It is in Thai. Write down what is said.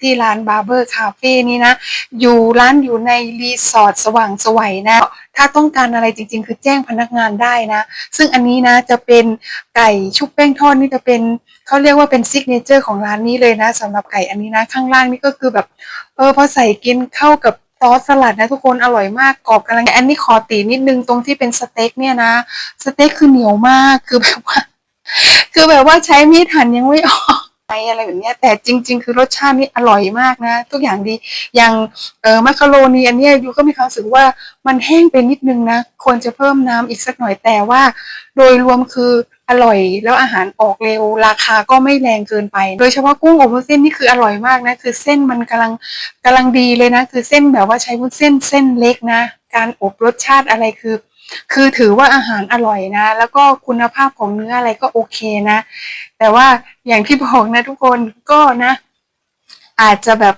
ที่ร้านบาร์เบอร์คาเฟ่นี้นะ อยู่ร้านอยู่ในรีสอร์ทสว่างสวัยนะ ถ้าต้องการอะไรจริง ๆ คือแจ้งพนักงานได้นะ ซึ่งอันนี้นะจะเป็นไก่ชุบแป้งทอดนี่จะเป็นเขาเรียกว่าเป็นซิกเนเจอร์ของร้านนี้เลยนะสำหรับไก่อันนี้นะ ข้างล่างนี่ก็คือแบบ เออพอใส่กินเข้ากับซอสสลัดนะทุกคนอร่อยมากกรอบกำลังอันนี้ขอตีนิดนึงตรงที่เป็นสเต็กเนี่ยนะสเต็กคือเหนียวมากคือแบบว่า คือแบบว่าใช้มีดหั่นยังไม่ออก ไปอะไรแบบนี้แต่จริง ๆ คือรสชาตินี่อร่อยมากนะ ทุกอย่างดีอย่างเออมัคคาโรนีอันนี้ยูก็มีความรู้สึกว่ามันแห้งไปนิดนึงนะควรจะเพิ่มน้ำอีกสักหน่อยแต่ว่า โดยรวมคืออร่อยแล้วอาหารออกเร็วราคาก็ไม่แรงเกินไป โดยเฉพาะกุ้งอบวุ้นเส้นนี่คืออร่อยมากนะ คือเส้นมันกำลังกำลังดีเลยนะ คือเส้นแบบว่าใช้วุ้นเส้นเส้นเล็กนะ การอบรสชาติอะไรคือ คือถือว่าอาหารอร่อยนะ แล้วก็คุณภาพของเนื้ออะไรก็โอเคนะ แต่ว่าอย่างที่บอกนะทุกคนก็นะ อาจจะแบบ